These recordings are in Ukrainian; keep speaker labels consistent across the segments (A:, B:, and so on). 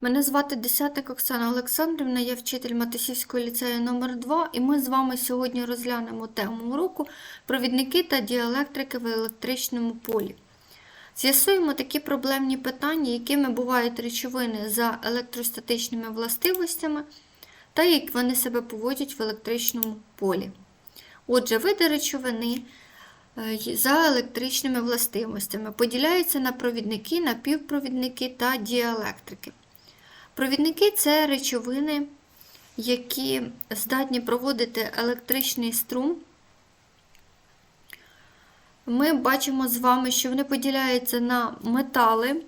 A: Мене звати Десятник Оксана Олександрівна, я вчитель Матисівського ліцею номер 2 і ми з вами сьогодні розглянемо тему уроку провідники та діелектрики в електричному полі. З'ясуємо такі проблемні питання, якими бувають речовини за електростатичними властивостями та як вони себе поводять в електричному полі. Отже, види речовини е, за електричними властивостями поділяються на провідники, напівпровідники та діелектрики. Провідники це речовини, які здатні проводити електричний струм. Ми бачимо з вами, що вони поділяються на метали,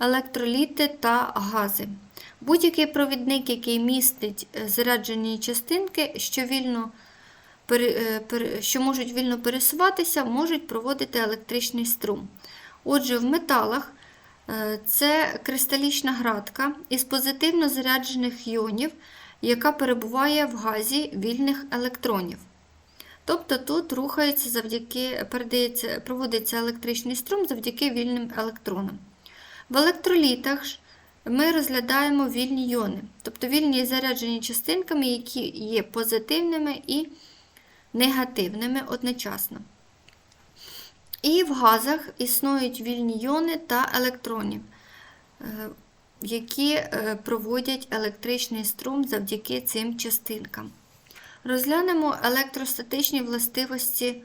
A: електроліти та гази. Будь-який провідник, який містить заряджені частинки, що вільно що можуть вільно пересуватися, можуть проводити електричний струм. Отже, в металах це кристалічна градка із позитивно заряджених іонів, яка перебуває в газі вільних електронів. Тобто тут рухається завдяки, проводиться електричний струм завдяки вільним електронам. В електролітах ж ми розглядаємо вільні іони, тобто вільні заряджені частинками, які є позитивними і негативними одночасно. І в газах існують вільні іони та електронів, які проводять електричний струм завдяки цим частинкам. Розглянемо електростатичні властивості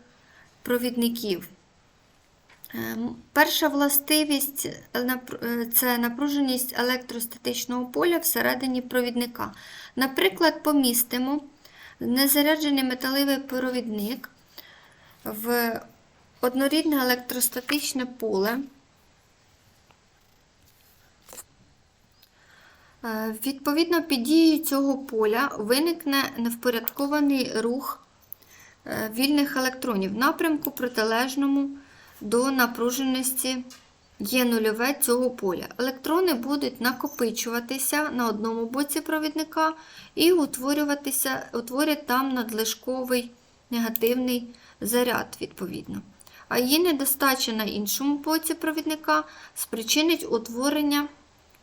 A: провідників. Перша властивість це напруженість електростатичного поля всередині провідника. Наприклад, помістимо незаряджений металевий провідник в однорідне електростатичне поле. Відповідно, під дією цього поля виникне невпорядкований рух вільних електронів в напрямку протилежному до напруженості є нульове цього поля. Електрони будуть накопичуватися на одному боці провідника і утворюватися, утворять там надлишковий негативний заряд, відповідно. А її недостача на іншому боці провідника спричинить утворення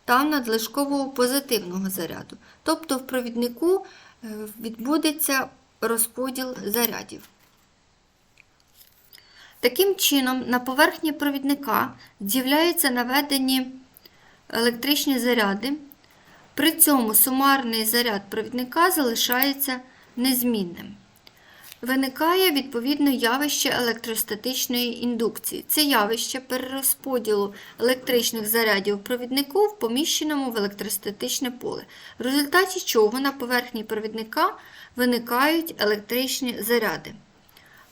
A: там надлишкового позитивного заряду. Тобто в провіднику відбудеться розподіл зарядів. Таким чином, на поверхні провідника з'являються наведені електричні заряди, при цьому сумарний заряд провідника залишається незмінним. Виникає відповідно явище електростатичної індукції. Це явище перерозподілу електричних зарядів провіднику в поміщеному в електростатичне поле, в результаті чого на поверхні провідника виникають електричні заряди.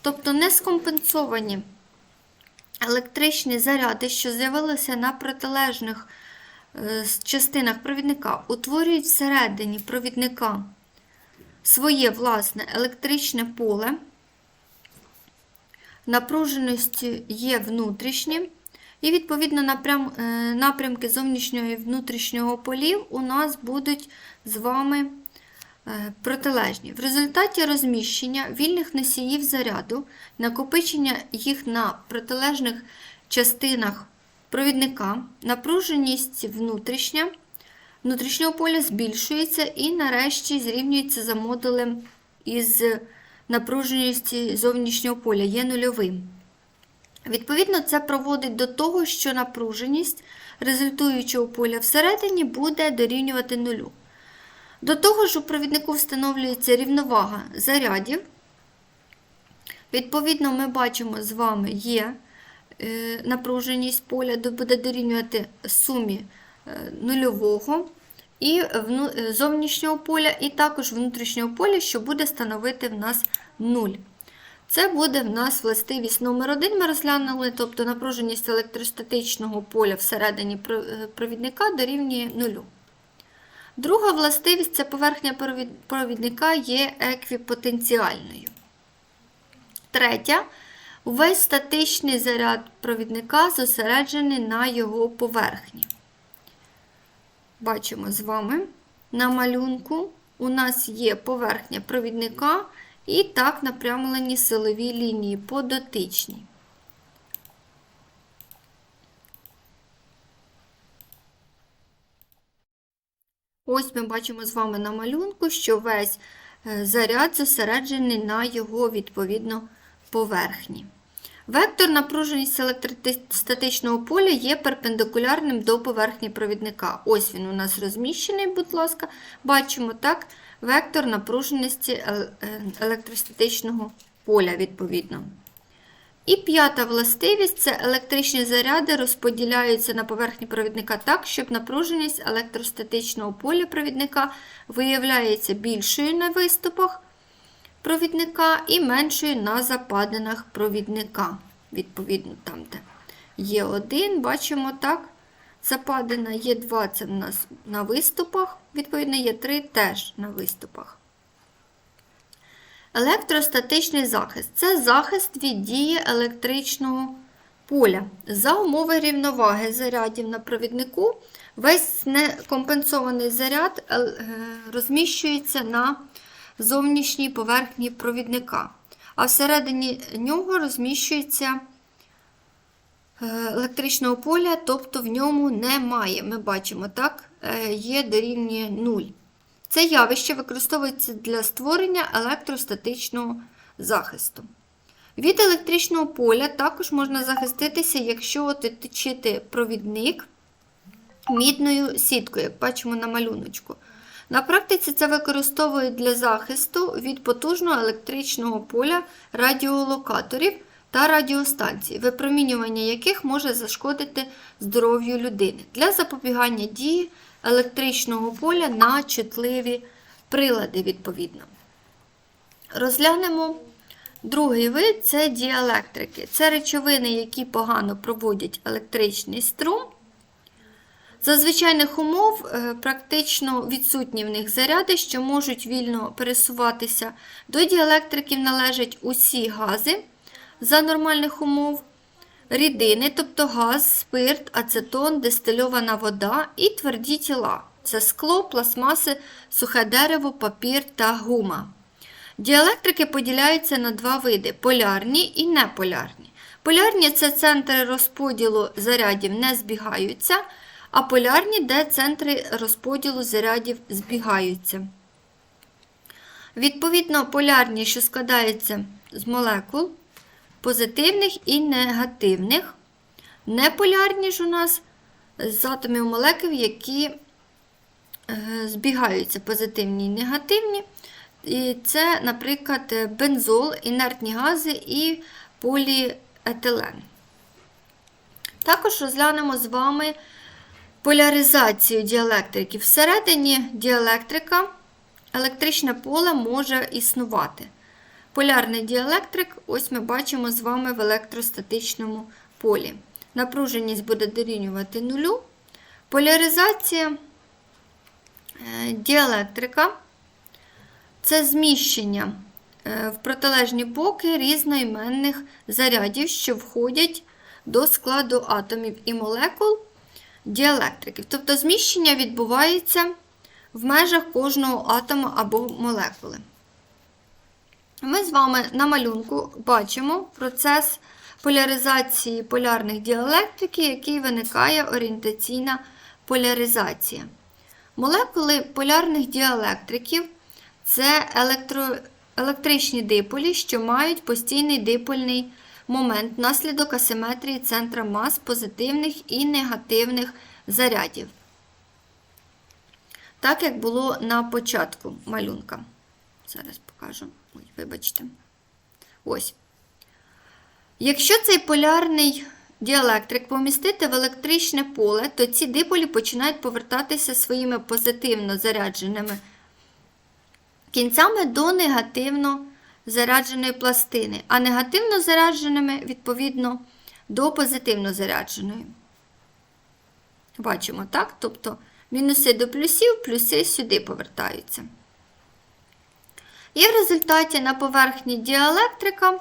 A: Тобто нескомпенсовані електричні заряди, що з'явилися на протилежних частинах провідника, утворюють всередині провідника своє власне електричне поле, напруженості є внутрішні, і, відповідно, напрям, напрямки зовнішнього і внутрішнього полів у нас будуть з вами протилежні. В результаті розміщення вільних носіїв заряду, накопичення їх на протилежних частинах провідника, напруженість внутрішня, внутрішнього поля збільшується і, нарешті, зрівнюється за модулем із напруженістю зовнішнього поля, є нульовим. Відповідно, це проводить до того, що напруженість результуючого поля всередині буде дорівнювати нулю. До того ж, у провіднику встановлюється рівновага зарядів. Відповідно, ми бачимо з вами є напруженість поля, буде дорівнювати сумі нульового і зовнішнього поля, і також внутрішнього поля, що буде становити в нас 0. Це буде в нас властивість номер 1 ми розглянули, тобто напруженість електростатичного поля всередині провідника дорівнює 0. Друга властивість це поверхня провідника є еквіпотенціальною. Третя. Увесь статичний заряд провідника зосереджений на його поверхні. Бачимо з вами на малюнку у нас є поверхня провідника і так напрямлені силові лінії подотичні. Ось ми бачимо з вами на малюнку, що весь е, заряд зосереджений на його відповідно поверхні. Вектор напруженість електростатичного поля є перпендикулярним до поверхні провідника. Ось він у нас розміщений, будь ласка. Бачимо так, вектор напруженості е, електростатичного поля відповідно. І п'ята властивість це електричні заряди розподіляються на поверхні провідника так, щоб напруженість електростатичного поля провідника виявляється більшою на виступах провідника і меншою на западинах провідника. Відповідно, там, де є один, бачимо так. Западина є 2 це в нас на виступах, відповідно, є 3 теж на виступах. Електростатичний захист це захист від дії електричного поля. За умови рівноваги зарядів на провіднику, весь некомпенсований заряд е, розміщується на зовнішній поверхні провідника, а всередині нього розміщується е, електричного поля, тобто в ньому немає. Ми бачимо, так, е, є дорівнює 0. Це явище використовується для створення електростатичного захисту. Від електричного поля також можна захиститися, якщо оточити провідник мідною сіткою, як бачимо на малюночку. На практиці це використовують для захисту від потужного електричного поля радіолокаторів та радіостанцій, випромінювання яких може зашкодити здоров'ю людини для запобігання дії електричного поля на чутливі прилади, відповідно. Розглянемо другий вид це діелектрики. Це речовини, які погано проводять електричний струм. За звичайних умов е, практично відсутні в них заряди, що можуть вільно пересуватися. До діелектриків належать усі гази за нормальних умов, рідини, тобто газ, спирт, ацетон, дистильована вода і тверді тіла. Це скло, пластмаси, сухе дерево, папір та гума. Діелектрики поділяються на два види полярні і неполярні. Полярні це центри розподілу зарядів не збігаються, а полярні, де центри розподілу зарядів збігаються. Відповідно, полярні, що складаються з молекул позитивних і негативних. Неполярні ж у нас з атомів молекул, які е, збігаються позитивні і негативні. І це, наприклад, бензол, інертні гази і поліетилен. Також розглянемо з вами поляризацію діелектриків. Всередині діелектрика електричне поле може існувати. Полярний діелектрик, ось ми бачимо з вами в електростатичному полі. Напруженість буде дорівнювати нулю. Поляризація е, діелектрика це зміщення е, в протилежні боки різноіменних зарядів, що входять до складу атомів і молекул діелектриків. Тобто зміщення відбувається в межах кожного атома або молекули. Ми з вами на малюнку бачимо процес поляризації полярних діелектриків, який виникає орієнтаційна поляризація. Молекули полярних діелектриків це електро... електричні диполі, що мають постійний дипольний момент внаслідок асиметрії центра мас позитивних і негативних зарядів. Так як було на початку малюнка. Зараз покажу. Ой, вибачте. Ось. Якщо цей полярний діелектрик помістити в електричне поле, то ці диполі починають повертатися своїми позитивно зарядженими кінцями до негативно зарядженої пластини, а негативно зарядженими, відповідно, до позитивно зарядженої. Бачимо, так? Тобто мінуси до плюсів, плюси сюди повертаються. І в результаті на поверхні діелектрика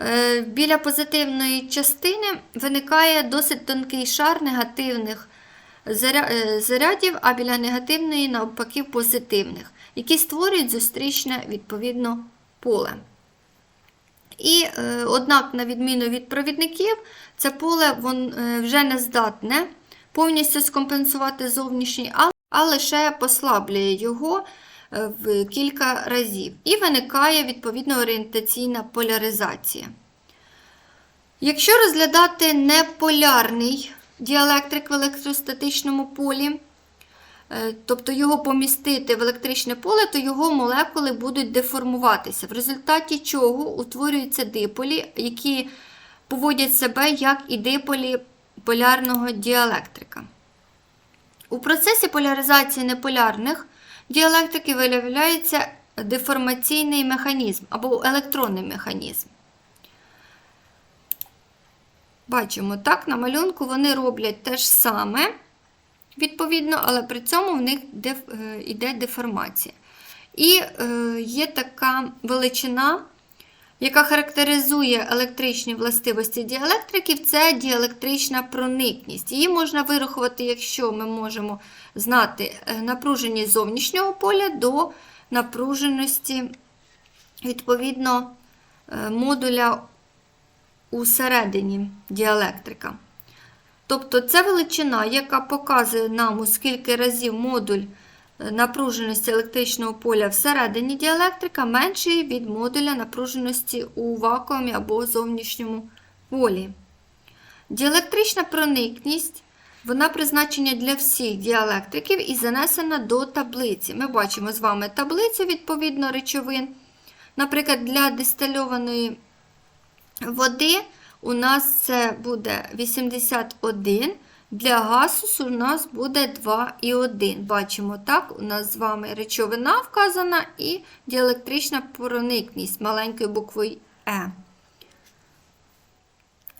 A: е, біля позитивної частини виникає досить тонкий шар негативних е, зарядів, а біля негативної, навпаки, позитивних, які створюють зустрічне відповідно поле. І, е, однак, на відміну від провідників, це поле е, вже не здатне повністю скомпенсувати зовнішній, а лише послаблює його е, в кілька разів. І виникає відповідно орієнтаційна поляризація. Якщо розглядати неполярний діелектрик в електростатичному полі, тобто його помістити в електричне поле, то його молекули будуть деформуватися, в результаті чого утворюються диполі, які поводять себе як і диполі полярного діелектрика. У процесі поляризації неполярних діелектриків виявляється деформаційний механізм або електронний механізм. Бачимо, так, на малюнку вони роблять те ж саме, відповідно, але при цьому в них йде деформація. І е, є така величина, яка характеризує електричні властивості діелектриків, це діелектрична проникність. Її можна вирахувати, якщо ми можемо знати е, напруженість зовнішнього поля до напруженості, відповідно, е, модуля усередині діелектрика. Тобто це величина, яка показує нам, у скільки разів модуль е, напруженості електричного поля всередині діелектрика менший від модуля напруженості у вакуумі або зовнішньому полі. Діелектрична проникність вона призначена для всіх діелектриків і занесена до таблиці. Ми бачимо з вами таблицю відповідно речовин. Наприклад, для дистильованої води у нас це буде 81, для газу у нас буде 2,1. Бачимо, так, у нас з вами речовина вказана і діелектрична проникність маленькою буквою Е.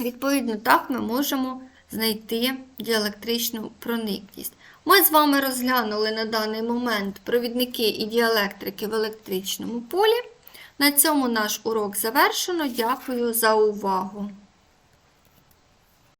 A: Відповідно, так ми можемо знайти діелектричну проникність. Ми з вами розглянули на даний момент провідники і діелектрики в електричному полі. На цьому наш урок завершено. Дякую за увагу!